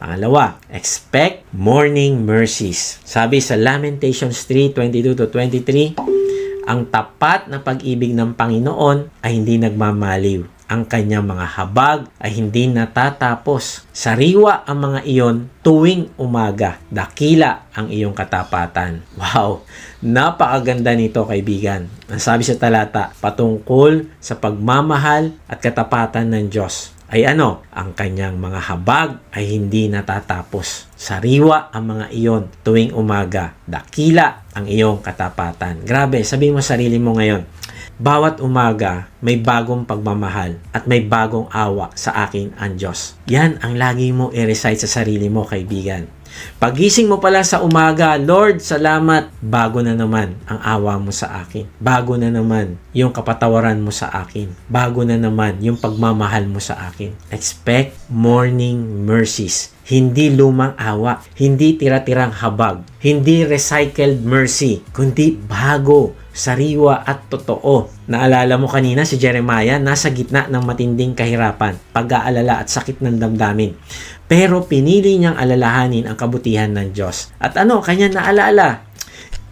Pangalawa, expect morning mercies. Sabi sa Lamentations 3:22 to 23, ang tapat na pag-ibig ng Panginoon ay hindi nagmamaliw. Ang kanyang mga habag ay hindi natatapos. Sariwa ang mga iyon tuwing umaga. Dakila ang iyong katapatan. Wow! Napakaganda nito kaibigan. Ang sabi sa talata, patungkol sa pagmamahal at katapatan ng Diyos ay ano, ang kanyang mga habag ay hindi natatapos. Sariwa ang mga iyon tuwing umaga. Dakila ang iyong katapatan. Grabe, sabi mo sa sarili mo ngayon, bawat umaga may bagong pagmamahal at may bagong awa sa akin ang Diyos. Yan ang lagi mo i-recite sa sarili mo, kaibigan. Pagising mo pala sa umaga, Lord, salamat. Bago na naman ang awa mo sa akin. Bago na naman yung kapatawaran mo sa akin. Bago na naman yung pagmamahal mo sa akin. Expect morning mercies. Hindi lumang awa, hindi tira-tirang habag, hindi recycled mercy, kundi bago, sariwa at totoo. Naalala mo kanina si Jeremiah nasa gitna ng matinding kahirapan, pag-aalala at sakit ng damdamin. Pero pinili niyang alalahanin ang kabutihan ng Diyos. At ano, kanya naalala?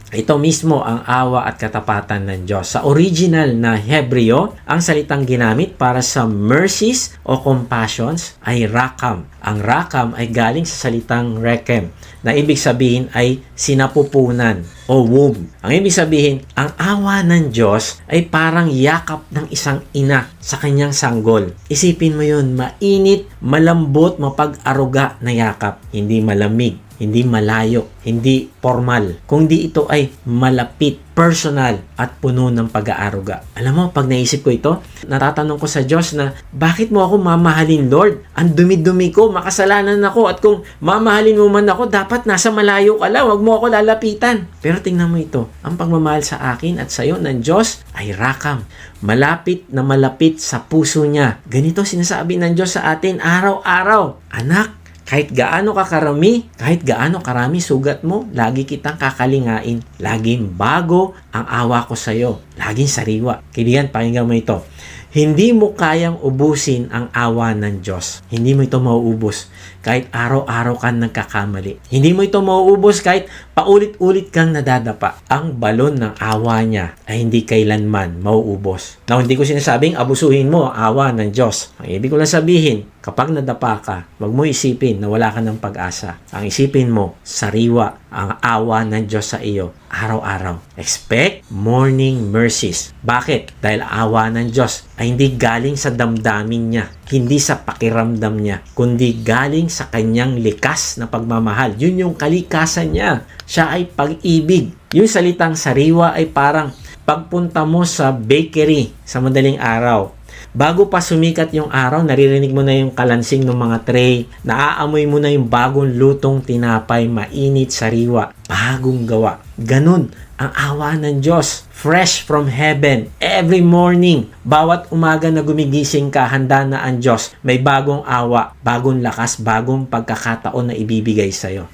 Ito mismo ang awa at katapatan ng Diyos. Sa original na Hebreo, ang salitang ginamit para sa mercies o compassions ay rakam. Ang rakam ay galing sa salitang rekem na ibig sabihin ay sinapupunan o womb. Ang ibig sabihin, ang awa ng Diyos ay parang yakap ng isang ina sa kanyang sanggol. Isipin mo yun, mainit, malambot, mapag-aruga na yakap, hindi malamig hindi malayo, hindi formal, kundi ito ay malapit, personal, at puno ng pag-aaruga. Alam mo, pag naisip ko ito, natatanong ko sa Diyos na, bakit mo ako mamahalin, Lord? Ang dumi-dumi ko, makasalanan ako, at kung mamahalin mo man ako, dapat nasa malayo ka lang, wag mo ako lalapitan. Pero tingnan mo ito, ang pagmamahal sa akin at sa iyo ng Diyos ay rakam. Malapit na malapit sa puso niya. Ganito sinasabi ng Diyos sa atin araw-araw. Anak, kahit gaano ka karami, kahit gaano karami sugat mo, lagi kitang kakalingain. Laging bago ang awa ko sa iyo. Laging sariwa. Kaibigan, pakinggan mo ito. Hindi mo kayang ubusin ang awa ng Diyos. Hindi mo ito mauubos kahit araw-araw kang nagkakamali. Hindi mo ito mauubos kahit paulit-ulit kang nadadapa. Ang balon ng awa niya ay hindi kailanman mauubos. Now, hindi ko sinasabing abusuhin mo awa ng Diyos. Ang ibig ko lang sabihin, kapag nadapa ka, wag mo isipin na wala ka ng pag-asa. Ang isipin mo, sariwa ang awa ng Diyos sa iyo araw-araw. Expect morning mercies. Bakit? Dahil awa ng Diyos ay hindi galing sa damdamin niya, hindi sa pakiramdam niya, kundi galing sa kanyang likas na pagmamahal. Yun yung kalikasan niya. Siya ay pag-ibig. Yung salitang sariwa ay parang pagpunta mo sa bakery sa madaling araw, Bago pa sumikat yung araw, naririnig mo na yung kalansing ng mga tray, naaamoy mo na yung bagong lutong tinapay, mainit, sariwa, bagong gawa. Ganun ang awa ng Diyos. Fresh from heaven. Every morning, bawat umaga na gumigising ka, handa na ang Diyos. May bagong awa, bagong lakas, bagong pagkakataon na ibibigay sa'yo.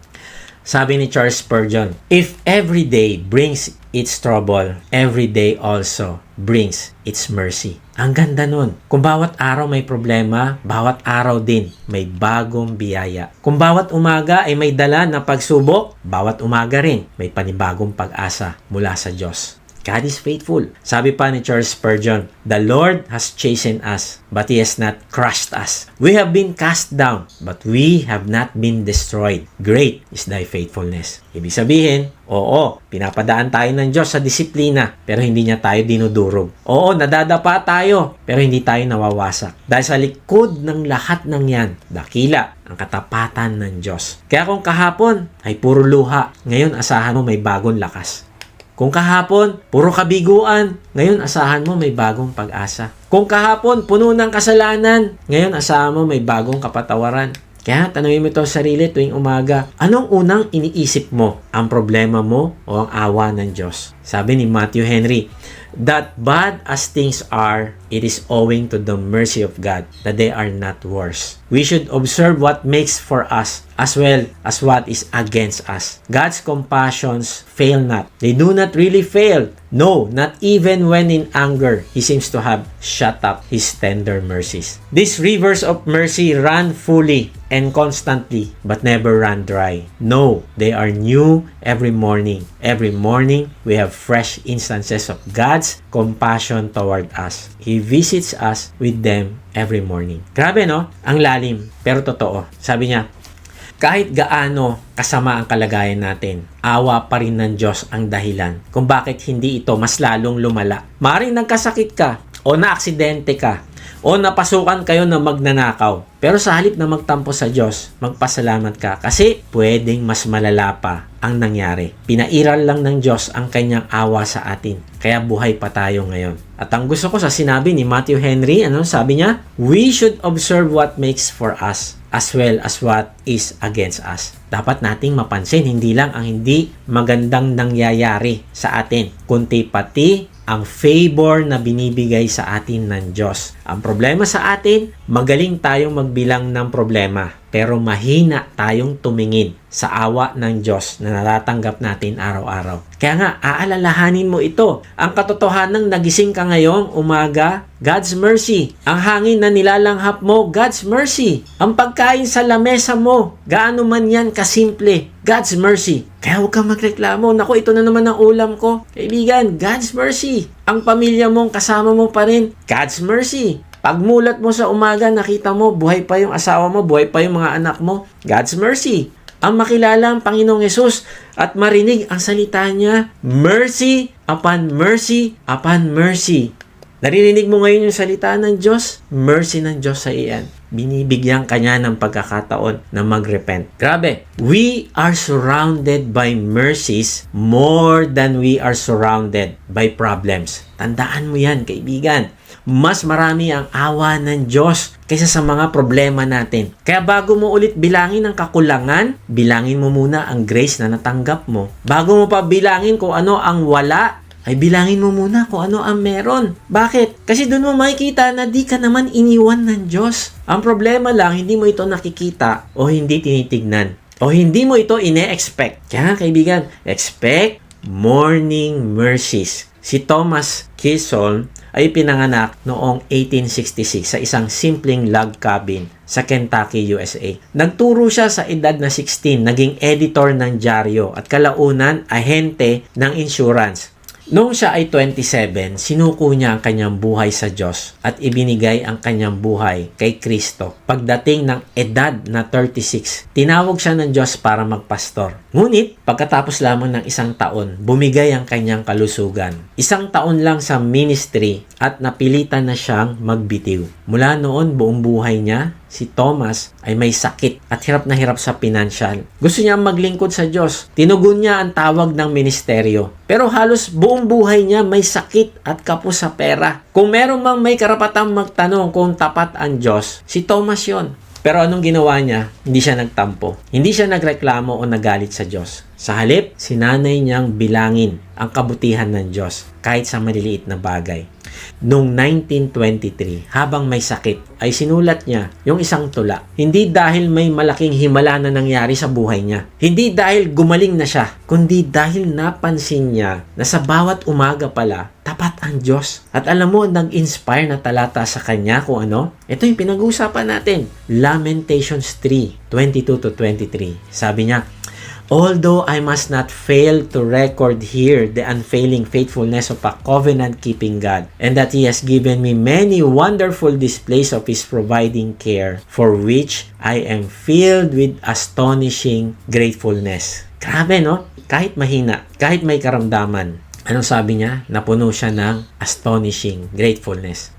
Sabi ni Charles Spurgeon, If every day brings its trouble, every day also brings its mercy. Ang ganda nun. Kung bawat araw may problema, bawat araw din may bagong biyaya. Kung bawat umaga ay may dala na pagsubok, bawat umaga rin may panibagong pag-asa mula sa Diyos. God is faithful. Sabi pa ni Charles Spurgeon, The Lord has chastened us, but He has not crushed us. We have been cast down, but we have not been destroyed. Great is Thy faithfulness. Ibig sabihin, oo, pinapadaan tayo ng Diyos sa disiplina, pero hindi niya tayo dinudurog. Oo, nadadapa tayo, pero hindi tayo nawawasak. Dahil sa likod ng lahat ng yan, dakila ang katapatan ng Diyos. Kaya kung kahapon ay puro luha, ngayon asahan mo may bagong lakas. Kung kahapon, puro kabiguan, ngayon asahan mo may bagong pag-asa. Kung kahapon, puno ng kasalanan, ngayon asahan mo may bagong kapatawaran. Kaya tanongin mo ito sa sarili tuwing umaga, anong unang iniisip mo? Ang problema mo o ang awa ng Diyos? Sabi ni Matthew Henry, That bad as things are, it is owing to the mercy of God that they are not worse. We should observe what makes for us as well as what is against us. God's compassions fail not. They do not really fail. No, not even when in anger, He seems to have shut up His tender mercies. These rivers of mercy run fully and constantly, but never run dry. No, they are new every morning. Every morning, we have fresh instances of God's compassion toward us. He visits us with them every morning. Grabe no? Ang lalim, pero totoo. Sabi niya, kahit gaano kasama ang kalagayan natin, awa pa rin ng Diyos ang dahilan kung bakit hindi ito mas lalong lumala. Maring nagkasakit ka o naaksidente ka o napasukan kayo na magnanakaw. Pero sa halip na magtampo sa Diyos, magpasalamat ka kasi pwedeng mas malala pa ang nangyari. Pinairal lang ng Diyos ang kanyang awa sa atin. Kaya buhay pa tayo ngayon. At ang gusto ko sa sinabi ni Matthew Henry, ano sabi niya? We should observe what makes for us as well as what is against us. Dapat nating mapansin hindi lang ang hindi magandang nangyayari sa atin, kundi pati ang favor na binibigay sa atin ng Diyos. Ang problema sa atin, magaling tayong magbilang ng problema, pero mahina tayong tumingin sa awa ng Diyos na natatanggap natin araw-araw. Kaya nga, aalalahanin mo ito. Ang katotohanang nagising ka ngayong umaga, God's mercy. Ang hangin na nilalanghap mo, God's mercy. Ang pagkain sa lamesa mo, gaano man yan kasimple, God's mercy. Kaya huwag kang magreklamo. Naku, ito na naman ang ulam ko. Kaibigan, God's mercy. Ang pamilya mong kasama mo pa rin, God's mercy. Pagmulat mo sa umaga, nakita mo, buhay pa yung asawa mo, buhay pa yung mga anak mo, God's mercy. Ang makilala ang Panginoong Yesus at marinig ang salita niya, mercy upon mercy upon mercy. Naririnig mo ngayon yung salita ng Diyos? Mercy ng Diyos sa iyan. Binibigyan kanya ng pagkakataon na magrepent. Grabe. We are surrounded by mercies more than we are surrounded by problems. Tandaan mo yan, kaibigan. Mas marami ang awa ng Diyos kaysa sa mga problema natin. Kaya bago mo ulit bilangin ang kakulangan, bilangin mo muna ang grace na natanggap mo. Bago mo pa bilangin kung ano ang wala, ay bilangin mo muna kung ano ang meron. Bakit? Kasi doon mo makikita na di ka naman iniwan ng Diyos. Ang problema lang, hindi mo ito nakikita o hindi tinitignan. O hindi mo ito ine-expect. Kaya kaibigan, expect morning mercies. Si Thomas Kison ay pinanganak noong 1866 sa isang simpleng log cabin sa Kentucky, USA. Nagturo siya sa edad na 16, naging editor ng dyaryo at kalaunan ahente ng insurance. Noong siya ay 27, sinuko niya ang kanyang buhay sa Diyos at ibinigay ang kanyang buhay kay Kristo. Pagdating ng edad na 36, tinawag siya ng Diyos para magpastor. Ngunit, pagkatapos lamang ng isang taon, bumigay ang kanyang kalusugan. Isang taon lang sa ministry at napilitan na siyang magbitiw. Mula noon, buong buhay niya, si Thomas ay may sakit at hirap na hirap sa financial. Gusto niya maglingkod sa Diyos. Tinugon niya ang tawag ng ministeryo. Pero halos buong buhay niya may sakit at kapos sa pera. Kung meron mang may karapatang magtanong kung tapat ang Diyos, si Thomas yon. Pero anong ginawa niya? Hindi siya nagtampo. Hindi siya nagreklamo o nagalit sa Diyos. Sa halip, sinanay niyang bilangin ang kabutihan ng Diyos kahit sa maliliit na bagay. Noong 1923, habang may sakit, ay sinulat niya yung isang tula. Hindi dahil may malaking himala na nangyari sa buhay niya. Hindi dahil gumaling na siya, kundi dahil napansin niya na sa bawat umaga pala, tapat ang Diyos. At alam mo, nag-inspire na talata sa kanya kung ano? Ito yung pinag-uusapan natin. Lamentations 3, 22 to 23. Sabi niya, Although I must not fail to record here the unfailing faithfulness of a covenant-keeping God, and that He has given me many wonderful displays of His providing care, for which I am filled with astonishing gratefulness. Grabe, no? Kahit mahina, kahit may karamdaman, anong sabi niya? Napuno siya ng astonishing gratefulness.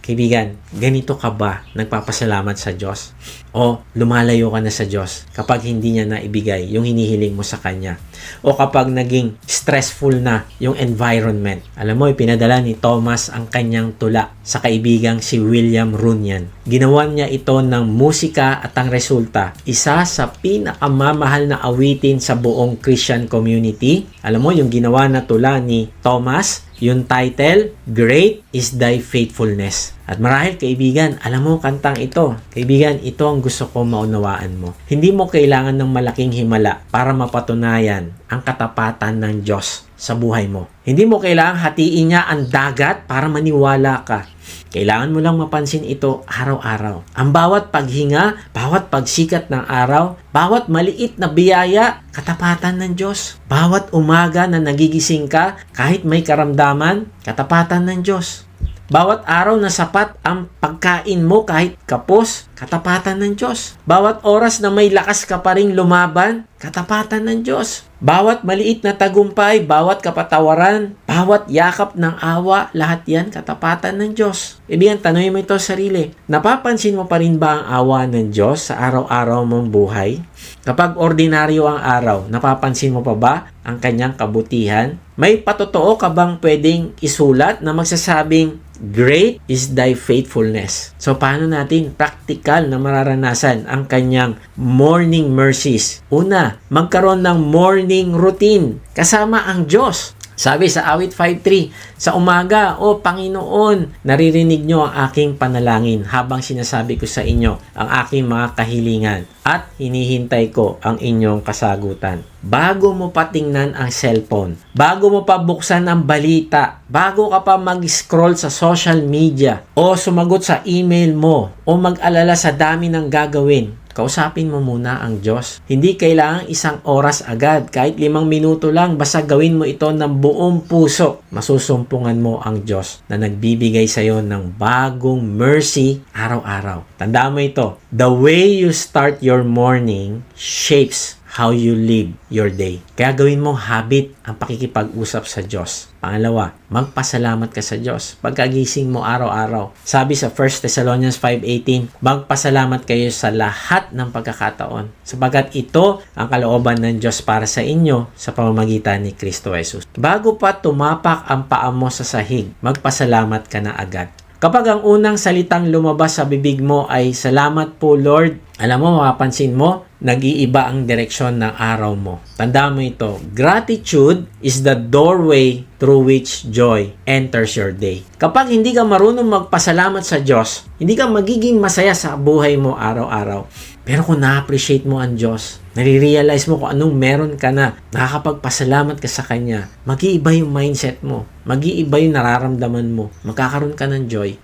Kaibigan, ganito ka ba nagpapasalamat sa Diyos? O lumalayo ka na sa Diyos kapag hindi niya naibigay yung hinihiling mo sa Kanya? O kapag naging stressful na yung environment? Alam mo, ipinadala ni Thomas ang kanyang tula sa kaibigang si William Runyan. Ginawan niya ito ng musika at ang resulta, isa sa pinakamamahal na awitin sa buong Christian community. Alam mo, yung ginawa na tula ni Thomas, Yung title, Great is Thy Faithfulness. At marahil kaibigan, alam mo kantang ito. Kaibigan, ito ang gusto ko maunawaan mo. Hindi mo kailangan ng malaking himala para mapatunayan ang katapatan ng Diyos sa buhay mo. Hindi mo kailangan hatiin niya ang dagat para maniwala ka. Kailangan mo lang mapansin ito araw-araw. Ang bawat paghinga, bawat pagsikat ng araw, bawat maliit na biyaya, katapatan ng Diyos. Bawat umaga na nagigising ka, kahit may karamdaman, katapatan ng Diyos. Bawat araw na sapat ang pagkain mo kahit kapos, katapatan ng Diyos. Bawat oras na may lakas ka pa rin lumaban, katapatan ng Diyos. Bawat maliit na tagumpay, bawat kapatawaran, bawat yakap ng awa, lahat yan katapatan ng Diyos. Ibigan, tanongin mo ito sa sarili. Napapansin mo pa rin ba ang awa ng Diyos sa araw-araw mong buhay? Kapag ordinaryo ang araw, napapansin mo pa ba ang kanyang kabutihan? May patotoo ka bang pwedeng isulat na magsasabing, Great is thy faithfulness. So, paano natin practical na mararanasan ang kanyang morning mercies? Una, magkaroon ng morning routine kasama ang Diyos. Sabi sa awit 5.3, sa umaga, O Panginoon, naririnig nyo ang aking panalangin habang sinasabi ko sa inyo ang aking mga kahilingan at hinihintay ko ang inyong kasagutan. Bago mo patingnan ang cellphone, bago mo pa buksan ang balita, bago ka pa mag-scroll sa social media o sumagot sa email mo o mag-alala sa dami ng gagawin, kausapin mo muna ang Diyos. Hindi kailangang isang oras agad. Kahit limang minuto lang, basta gawin mo ito ng buong puso. Masusumpungan mo ang Diyos na nagbibigay sa iyo ng bagong mercy araw-araw. Tandaan mo ito. The way you start your morning shapes how you live your day. Kaya gawin mo habit ang pakikipag-usap sa Diyos. Pangalawa, magpasalamat ka sa Diyos. Pagkagising mo araw-araw. Sabi sa 1 Thessalonians 5.18, magpasalamat kayo sa lahat ng pagkakataon. Sapagat ito ang kalooban ng Diyos para sa inyo sa pamamagitan ni Kristo Jesus. Bago pa tumapak ang paa mo sa sahig, magpasalamat ka na agad. Kapag ang unang salitang lumabas sa bibig mo ay salamat po Lord, alam mo, mapapansin mo, nag-iiba ang direksyon ng araw mo. Tandaan mo ito, gratitude is the doorway through which joy enters your day. Kapag hindi ka marunong magpasalamat sa Diyos, hindi ka magiging masaya sa buhay mo araw-araw. Pero kung na-appreciate mo ang Diyos, nare-realize mo kung anong meron ka na, nakakapagpasalamat ka sa Kanya, mag-iiba yung mindset mo, mag-iiba yung nararamdaman mo, magkakaroon ka ng joy.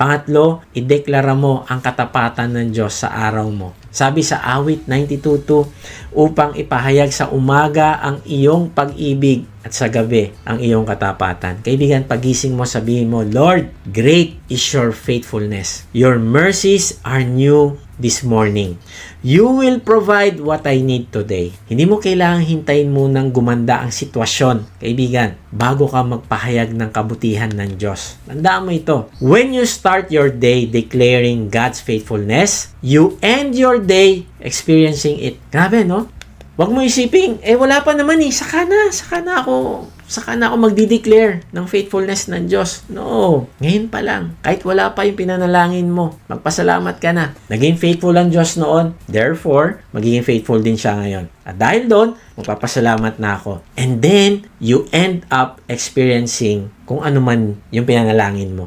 Pangatlo, ideklara mo ang katapatan ng Diyos sa araw mo. Sabi sa awit 92.2, upang ipahayag sa umaga ang iyong pag-ibig at sa gabi ang iyong katapatan. Kaibigan, pagising mo, sabihin mo, Lord, great is your faithfulness. Your mercies are new this morning. You will provide what I need today. Hindi mo kailangang hintayin munang gumanda ang sitwasyon, kaibigan, bago ka magpahayag ng kabutihan ng Diyos. Tandaan mo ito. When you start your day declaring God's faithfulness, you end your day experiencing it. Grabe, no? Huwag mo isipin, eh wala pa naman eh, saka na, saka na ako, saka na ako magdi-declare ng faithfulness ng Diyos. No, ngayon pa lang, kahit wala pa yung pinanalangin mo, magpasalamat ka na. Naging faithful ang Diyos noon, therefore, magiging faithful din siya ngayon. At dahil doon, magpapasalamat na ako. And then, you end up experiencing kung ano man yung pinanalangin mo.